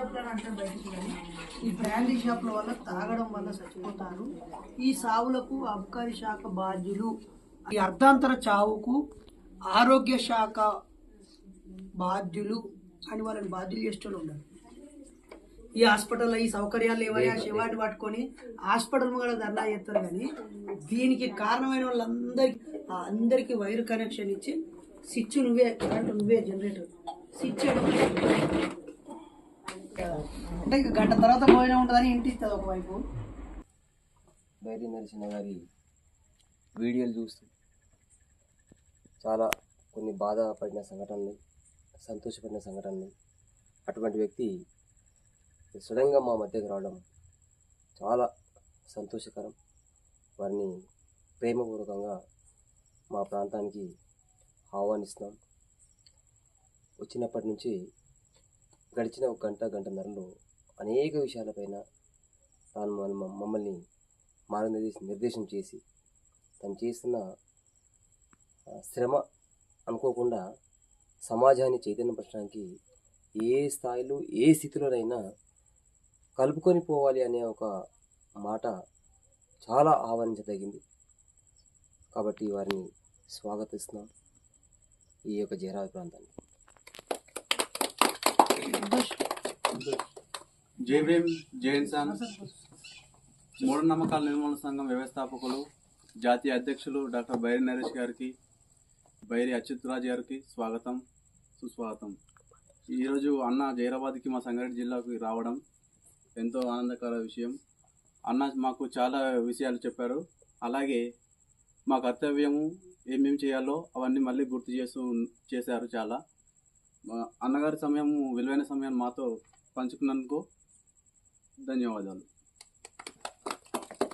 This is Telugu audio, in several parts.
చెప్తాను అంటే బయటికి కానీ ఈ బ్రాండీ షాపుల వల్ల తాగడం వల్ల చచ్చిపోతారు. ఈ సావులకు అబ్కారీ శాఖ బాధ్యులు. ఈ అర్ధాంతర చావుకు ఆరోగ్య శాఖ బాధ్యులు అని వాళ్ళని బాధ్యులు చేస్తూ ఉండాలి ఈ హాస్పిటల్లో ఈ సౌకర్యాలు ఏవైనా శివాటి పట్టుకొని హాస్పిటల్ కూడా ధర్నా చేస్తారు కానీ దీనికి కారణమైన వాళ్ళందరికీ అందరికీ వైర్ కనెక్షన్ ఇచ్చి స్విచ్ నువ్వే కరెంట్ నువ్వే జనరేటర్. స్విచ్ అంటే గంట తర్వాత పోయిన ఉంటుందని ఇంటి ఒకవైపు. బైరి నరసింహ గారి వీడియోలు చూస్తూ చాలా కొన్ని బాధపడిన సంఘటనలు సంతోషపడిన సంఘటనలు. అటువంటి వ్యక్తి సడన్గా మా మధ్యకు రావడం చాలా సంతోషకరం. వారిని ప్రేమపూర్వకంగా మా ప్రాంతానికి ఆహ్వానిస్తున్నాం. వచ్చినప్పటి నుంచి గడిచిన ఒక గంట గంటన్నరలో అనేక విషయాలపైన తాను మన- మమ్మల్ని మార్గనిర్దేశం నిర్దేశం చేసి తను చేస్తున్న శ్రమ అనుకోకుండా సమాజాన్ని చైతన్యపరచడానికి ఏ స్థాయిలో ఏ స్థితిలోనైనా కలుపుకొని పోవాలి అనే ఒక మాట చాలా ఆహ్వానించదగింది. కాబట్టి వారిని స్వాగతిస్తున్నాం. ఈ యొక్క జయరాజు ప్రాంతాన్ని జై భీమ్ జై ఇన్సాన్ మూఢనమ్మకాల నిర్మూలన సంఘం వ్యవస్థాపకులు జాతీయ అధ్యక్షులు డాక్టర్ బైరి నరేష్ గారికి బైరి అచ్యుత్ రాజ్ గారికి స్వాగతం సుస్వాగతం. ఈరోజు అన్న జైరాబాద్కి మా సంగారెడ్డి జిల్లాకు రావడం ఎంతో ఆనందకర విషయం. అన్న మాకు చాలా విషయాలు చెప్పారు. అలాగే మా కర్తవ్యము ఏమేమి చేయాలో అవన్నీ మళ్ళీ గుర్తు చేస్తూ చేశారు చాలా. అన్నగారి సమయం విలువైన సమయం మాతో పంచుకున్నందుకు ధన్యవాదాలు.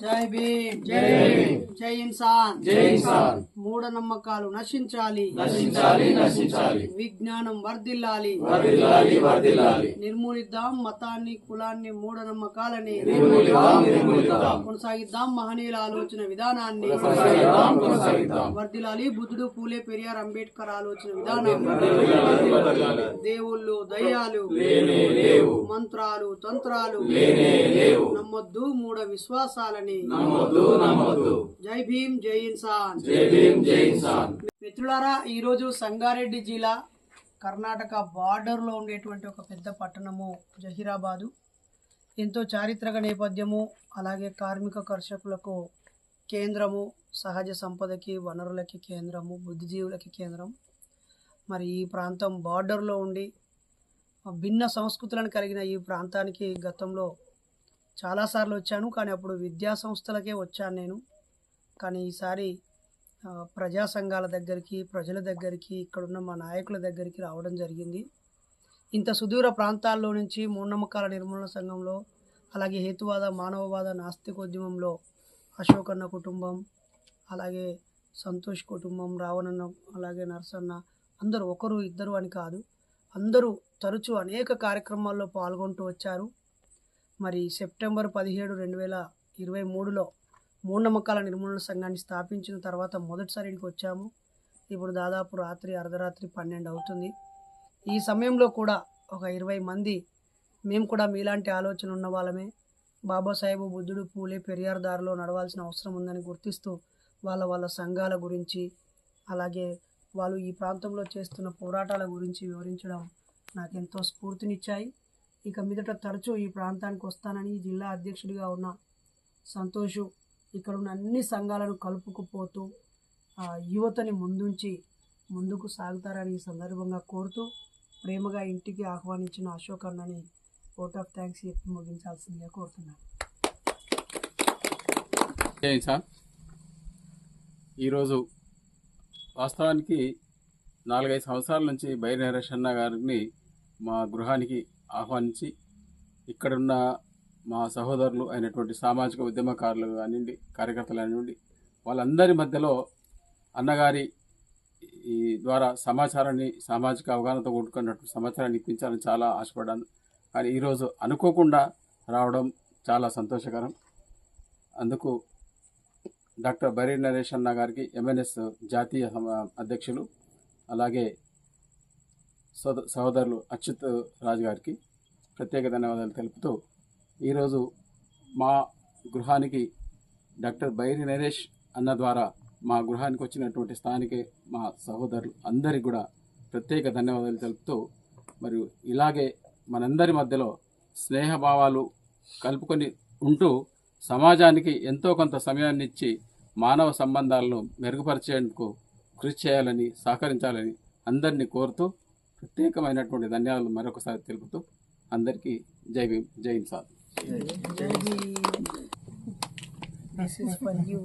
జై భీమ్ జై జై ఇన్సాన్. జై ఇన్సాన్. మూఢనమ్మకాలు నశించాలి. నశించాలి నశించాలి. విజ్ఞానం వర్ధిల్లాలి. వర్ధిల్లాలి వర్ధిల్లాలి. నిర్మూలిద్దాం మతాన్ని కులాన్ని మూఢనమ్మకాలని. నిర్మూలిద్దాం నిర్మూలిద్దాం. కొనసాగిద్దాం మహనీయుల ఆలోచన విధానాన్ని. కొనసాగిద్దాం కొనసాగిద్దాం. వర్ధిల్లాలి బుద్ధుడు పూలే పెరియార్ అంబేద్కర్ ఆలోచన విధానం. దేవుళ్ళు దయ్యాలు. మంత్రాలు తంత్రాలు. నమ్మొద్దు మూఢ విశ్వాసాలని. జై భీమ్ జై ఇన్సాన్. జై భీమ్ జై ఇన్సాన్. మిత్రులారా ఈరోజు సంగారెడ్డి జిల్లా కర్ణాటక బార్డర్లో ఉండేటువంటి ఒక పెద్ద పట్టణము జహీరాబాదు. ఎంతో చారిత్రక నేపథ్యము అలాగే కార్మిక కర్షకులకు కేంద్రము సహజ సంపదకి వనరులకి కేంద్రము బుద్ధిజీవులకి కేంద్రం. మరి ఈ ప్రాంతం బార్డర్లో ఉండి భిన్న సంస్కృతులను కలిగిన ఈ ప్రాంతానికి గతంలో చాలాసార్లు వచ్చాను కానీ అప్పుడు విద్యా సంస్థలకే వచ్చాను నేను. కానీ ఈసారి ప్రజా సంఘాల దగ్గరికి ప్రజల దగ్గరికి ఇక్కడున్న మా నాయకుల దగ్గరికి రావడం జరిగింది. ఇంత సుదూర ప్రాంతాల్లో నుంచి మూఢనమ్మకాల నిర్మూలన సంఘంలో అలాగే హేతువాద మానవవాద నాస్తికోద్యమంలో అశోక్ అన్న కుటుంబం అలాగే సంతోష్ కుటుంబం రావణన్న అలాగే నరసన్న అందరూ ఒకరు ఇద్దరు అని కాదు అందరూ తరచూ అనేక కార్యక్రమాల్లో పాల్గొంటూ వచ్చారు. మరి సెప్టెంబర్ పదిహేడు రెండు వేల ఇరవై మూడులో మూఢనమ్మకాల నిర్మూలన సంఘాన్ని స్థాపించిన తర్వాత మొదటిసారి ఇక్కడికి వచ్చాము. ఇప్పుడు దాదాపు రాత్రి అర్ధరాత్రి పన్నెండు అవుతుంది. ఈ సమయంలో కూడా ఒక ఇరవై మంది మేము కూడా మీలాంటి ఆలోచన ఉన్న వాళ్ళమే. బాబాసాహెబ్ బుద్ధుడు పూలే పెరియార్ దారిలో నడవాల్సిన అవసరం ఉందని గుర్తిస్తూ వాళ్ళ వాళ్ళ సంఘాల గురించి అలాగే వాళ్ళు ఈ ప్రాంతంలో చేస్తున్న పోరాటాల గురించి వివరించడం నాకెంతో స్ఫూర్తినిచ్చాయి. ఇక మీదట తరచూ ఈ ప్రాంతానికి వస్తానని జిల్లా అధ్యక్షుడిగా ఉన్న సంతోషు ఇక్కడ ఉన్న అన్ని సంఘాలను కలుపుకుపోతూ ఆ యువతని ముందుంచి ముందుకు సాగుతారని ఈ సందర్భంగా కోరుతూ ప్రేమగా ఇంటికి ఆహ్వానించిన అశోక్ అన్నని ఓట్ ఆఫ్ థ్యాంక్స్ చెప్పి ముగించాల్సిందిగా కోరుతున్నాను. సార్? ఈరోజు వాస్తవానికి నాలుగైదు సంవత్సరాల నుంచి బైరి నరేష్ అన్న గారిని మా గృహానికి ఆహ్వానించి ఇక్కడున్న మా సహోదరులు అయినటువంటి సామాజిక ఉద్యమకారులు కానివ్వండి కార్యకర్తలు కానివ్వండి వాళ్ళందరి మధ్యలో అన్నగారి ఈ ద్వారా సమాచారాన్ని సామాజిక అవగాహనతో కూడుకున్నట్టు సమాచారాన్ని ఇప్పించాలని చాలా ఆశపడ్డాను. కానీ ఈరోజు అనుకోకుండా రావడం చాలా సంతోషకరం. అందుకు డాక్టర్ బైరి నరేష్ అన్న గారికి ఎంఎన్ఎస్ జాతీయ అధ్యక్షులు అలాగే సోద సహోదరులు అచ్యుత్ రాజు గారికి ప్రత్యేక ధన్యవాదాలు తెలుపుతూ ఈరోజు మా గృహానికి డాక్టర్ బైరి నరేష్ అన్న ద్వారా మా గృహానికి వచ్చినటువంటి స్థానిక మా సహోదరులు అందరికి కూడా ప్రత్యేక ధన్యవాదాలు తెలుపుతూ మరియు ఇలాగే మనందరి మధ్యలో స్నేహభావాలు కలుపుకొని ఉంటూ సమాజానికి ఎంతో కొంత సమయాన్ని ఇచ్చి మానవ సంబంధాలను మెరుగుపరిచేందుకు కృషి చేయాలని సహకరించాలని అందరినీ కోరుతూ ప్రత్యేకమైనటువంటి ధన్యవాదాలు మరొకసారి తెలుపుతూ అందరికీ జై భీమ్ జై Insaan This is for you.